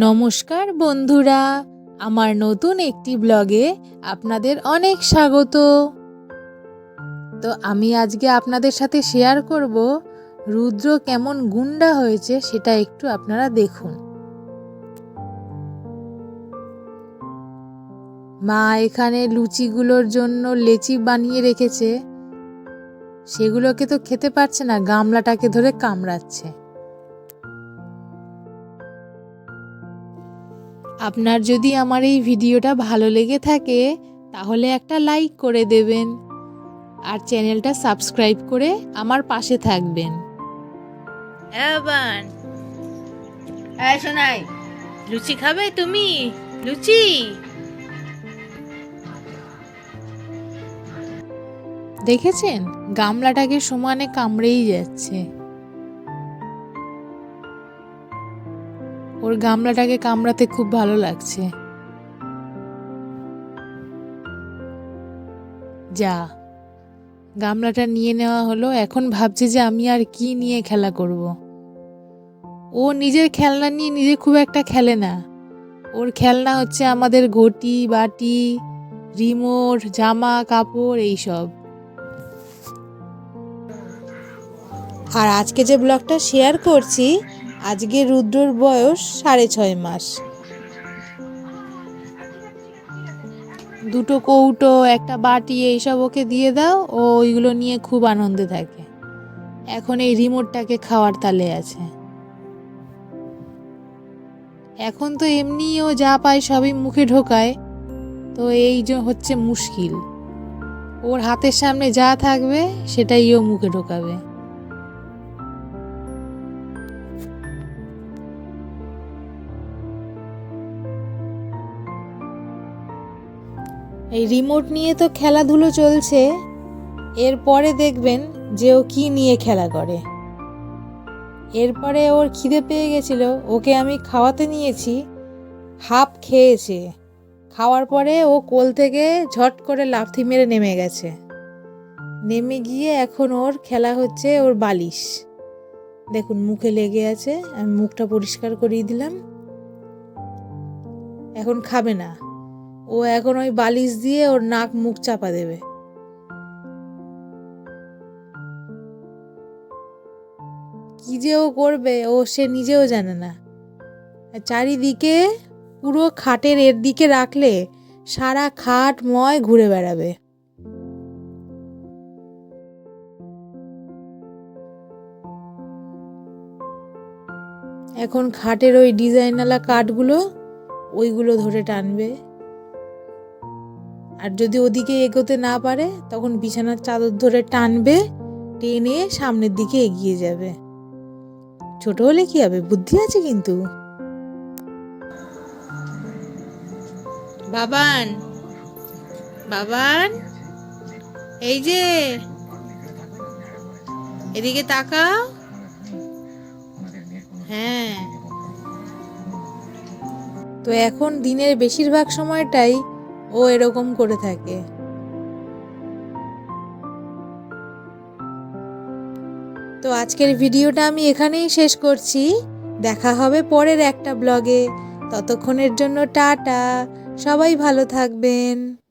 নমস্কার বন্ধুরা, আমার নতুন একটি ব্লগে আপনাদের অনেক স্বাগত। তো আমি আজকে আপনাদের সাথে শেয়ার করব রুদ্র কেমন গুন্ডা হয়েছে সেটা একটু আপনারা দেখুন। মা এখানে লুচিগুলোর জন্য লেচি বানিয়ে রেখেছে। সেগুলোকে তো খেতে পারছে না, গামলাটাকে ধরে কামড়াচ্ছে। আপনার যদি আমার এই ভিডিওটা ভালো লেগে থাকে তাহলে একটা লাইক করে দেবেন। আর চ্যানেলটা সাবস্ক্রাইব করে আমার পাশে থাকবেন। এবান এই শোনাই লুচি খাবে তুমি? লুচি? দেখেছেন? গামলাটাকে সমানে কামড়েই যাচ্ছে। ওর গামলাটাকে কামড়াতে খুব ভালো লাগছে। যা, গামলাটা নিয়ে নেওয়া হলো, এখন ভাবছে যে আমি আর কি নিয়ে খেলা করব। ও নিজের খেলনা নিয়ে নিজে খুব একটা খেলে না। ওর খেলনা হচ্ছে আমাদের ঘটি বাটি, রিমোট, জামা, কাপড়, এইসব। আর আজকে যে ব্লগটা শেয়ার করছি আজকে রুদ্রর বয়স সাড়ে ছয় মাস। দুটো কৌটো, একটা বাটি, এইসব ওকে দিয়ে দাও, ও ওইগুলো নিয়ে খুব আনন্দে থাকে। এখন এই রিমোটটাকে খাওয়ার তালে আছে। এখন তো এমনি ও যা পায় সবই মুখে ঢোকায়, তো এই যে হচ্ছে মুশকিল। ওর হাতের সামনে যা থাকবে, সেটাই ও মুখে ঢোকাবে। এই রিমোট নিয়ে তো খেলাধুলো চলছে। এরপরে দেখবেন যে ও কি নিয়ে খেলা করে। এরপরে ওর খিদে পেয়ে গেছিল। ওকে আমি খাওয়াতে নিয়েছি, হাফ খেয়েছে। খাওয়ার পরে ও কোল থেকে ঝট করে লাফি মেরে নেমে গেছে। নেমে গিয়ে এখন ওর খেলা হচ্ছে ওর বালিশ। দেখুন, মুখে লেগে আছে। আমি মুখটা পরিষ্কার করিয়ে দিলাম। এখন খাবে না। ও এখন ওই বালিশ দিয়ে ওর নাক মুখ চাপা দেবে। কি যে ও করবে, ও সে নিজেও জানে না। আর চারিদিকে পুরো খাটের এর দিকে রাখলে সারা খাট ময় ঘুরে বেড়াবে। এখন খাটের ওই ডিজাইনওয়ালা কাঠগুলো ওইগুলো ধরে টানবে। আর যদি ওদিকে এগোতে না পারে, তখন বিছানার চাদর ধরে টানবে, টেনে সামনের দিকে এগিয়ে যাবে। ছোট হলে কি হবে? বুদ্ধি আছে কিন্তু। বাবান বাবান, এই যে। এদিকে তাকাও। হ্যাঁ। তো এখন দিনের বেশিরভাগ সময়টাই ও এরকম করে থাকে। তো আজকের ভিডিওটা আমি এখানেই শেষ করছি। দেখা হবে পরের একটা ব্লগে। ততক্ষণের জন্য টাটা। সবাই ভালো থাকবেন।